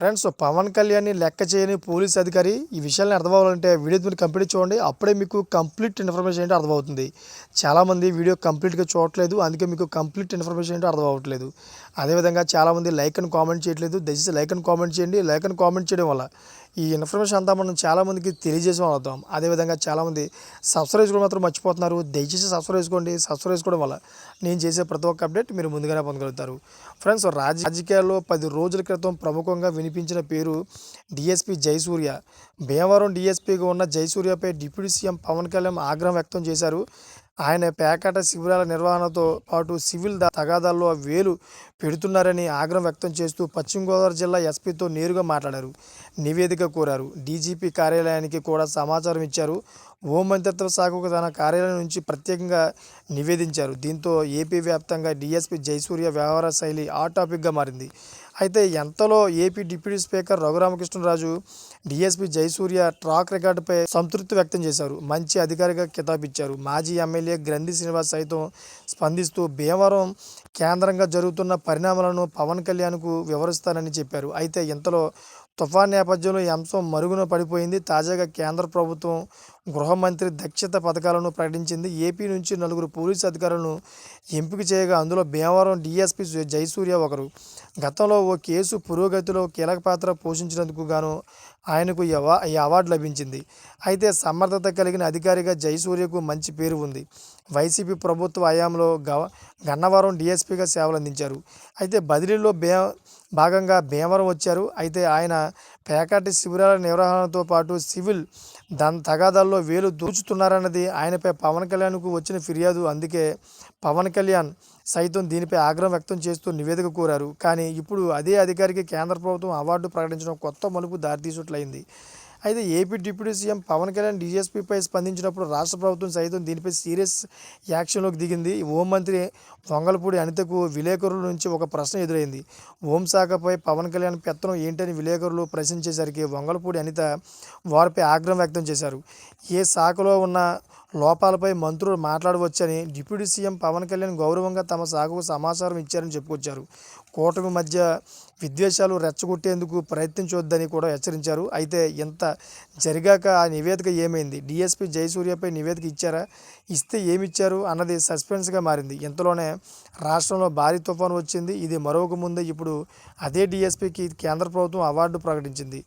Friends Pawan కళ్యాణ్ని లెక్క చేయని పోలీస్ అధికారి ఈ విషయాన్ని అర్థమవ్వాలంటే వీడియో మీరు కంప్లీట్ చూడండి. అప్పుడే మీకు కంప్లీట్ ఇన్ఫర్మేషన్ ఏంటో అర్థమవుతుంది. చాలామంది వీడియో కంప్లీట్గా చూడట్లేదు. అందుకే మీకు కంప్లీట్ ఇన్ఫర్మేషన్ ఏంటో అర్థం అవ్వట్లేదు అదేవిధంగా చాలామంది లైక్ అని కామెంట్ చేయట్లేదు. దయచేసి లైక్ అని కామెంట్ చేయండి. లైక్ అని కామెంట్ చేయడం వల్ల ఈ ఇన్ఫర్మేషన్ అంతా మనం చాలామందికి తెలియజేసి అవుతాం అదేవిధంగా చాలామంది సబ్స్క్రైబ్ చేసుకోవడం మాత్రం మర్చిపోతున్నారు. దయచేసి సబ్స్క్రైబ్ చేసుకోండి. సబ్స్క్రైబ్ చేసుకోవడం వల్ల నేను చేసే ప్రతి ఒక్క అప్డేట్ మీరు ముందుగానే పొందగలుగుతారు. ఫ్రెండ్స్ రాజ- రాజకీయాల్లో పది రోజుల క్రితం ప్రముఖంగా వినిపించిన పేరు డిఎస్పీ జయసూర్య. భీమవరం డిఎస్పీగా ఉన్న జయసూర్యపై డిప్యూటీ సీఎం పవన్ కళ్యాణ్ ఆగ్రహం వ్యక్తం చేశారు. ఆయన పేకాట శిబిరాల నిర్వహణతో పాటు సివిల్ తగాదాల్లో వేలు పెడుతున్నారని ఆగ్రహం వ్యక్తం చేస్తూ పశ్చిమ గోదావరి జిల్లా ఎస్పీతో నేరుగా మాట్లాడారు. నివేదిక కోరారు. డీజీపీ కార్యాలయానికి కూడా సమాచారం ఇచ్చారు. హోంమంత్రిత్వ శాఖకు తన కార్యాలయం నుంచి ప్రత్యేకంగా నివేదించారు. దీంతో ఏపీ వ్యాప్తంగా డీఎస్పీ జయసూర్య వ్యవహార శైలి ఆ టాపిక్గా మారింది. అయితే ఎంతలో AP deputy speaker Raghurama Krishna Raju DSP Jayasurya track రికార్డుపై సంతృప్తి వ్యక్తం చేశారు. మంచి అధికారిగా కితాబిచ్చారు. మాజీ ఎమ్మెల్యే గ్రంథి శ్రీనివాస్ సైతం స్పందిస్తూ భీమవరం కేంద్రంగా జరుగుతున్న పరిణామాలను పవన్ కళ్యాణ్కు వివరిస్తానని చెప్పారు. అయితే ఇంతలో తుఫాన్ నేపథ్యంలో ఈ అంశం మరుగున పడిపోయింది. తాజాగా కేంద్ర ప్రభుత్వం గృహ మంత్రి దక్షత పథకాలను ప్రకటించింది. ఏపీ నుంచి నలుగురు పోలీసు అధికారులను ఎంపిక చేయగా అందులో భీమవరం డీఎస్పీ జయసూర్య ఒకరు. గతంలో ఓ కేసు పురోగతిలో కీలక పాత్ర పోషించినందుకు గాను ఆయనకు ఈ ఈ అవార్డు లభించింది. అయితే సమర్థత కలిగిన అధికారిగా జయసూర్యకు మంచి పేరు ఉంది. వైసీపీ ప్రభుత్వ హయాంలో గవ గన్నవరం డీఎస్పీగా సేవలు అందించారు అయితే బదిలీలో భే భాగంగా భీమవరం వచ్చారు. అయితే ఆయన పేకాటి శిబిరాల నిర్వహణతో పాటు సివిల్ దన్ తగాదాల్లో వేలు దూచుతున్నారన్నది ఆయనపై పవన్ కళ్యాణ్కు వచ్చిన ఫిర్యాదు. అందుకే పవన్ కళ్యాణ్ సైతం దీనిపై ఆగ్రహం వ్యక్తం చేస్తూ నివేదిక కోరారు. కానీ ఇప్పుడు అదే అధికారికి కేంద్ర ప్రభుత్వం అవార్డు ప్రకటించడం కొత్త మలుపు దారితీసినట్లయింది అయితే AP deputy CM Pawan Kalyan డీఎస్పీపై స్పందించినప్పుడు రాష్ట్ర ప్రభుత్వం సైతం దీనిపై సీరియస్ యాక్షన్లోకి దిగింది. హోంమంత్రి వంగలపూడి అనితకు విలేకరుల నుంచి ఒక ప్రశ్న ఎదురైంది. హోంశాఖపై పవన్ కళ్యాణ్ పెత్తనం ఏంటని విలేకరులు ప్రశ్నించేసరికి వంగలపూడి అనిత వారిపై ఆగ్రహం వ్యక్తం చేశారు. ఏ శాఖలో ఉన్న లోపాలపై మంత్రులు మాట్లాడవచ్చని డిప్యూటీ సీఎం పవన్ కళ్యాణ్ గౌరవంగా తమ శాఖకు సమాచారం ఇచ్చారని చెప్పుకొచ్చారు. కూటమి మధ్య విద్వేషాలు రెచ్చగొట్టేందుకు ప్రయత్నించొద్దని కూడా హెచ్చరించారు. అయితే ఇంత జరిగాక ఆ నివేదిక ఏమైంది? డిఎస్పీ జయసూర్యపై నివేదిక ఇచ్చారా? ఇస్తే ఏమిచ్చారు అన్నది సస్పెన్స్గా మారింది. ఇంతలోనే రాష్ట్రంలో భారీ తుఫాను వచ్చింది. ఇది మరొక ముందే ఇప్పుడు అదే డిఎస్పీకి కేంద్ర ప్రభుత్వం అవార్డు ప్రకటించింది.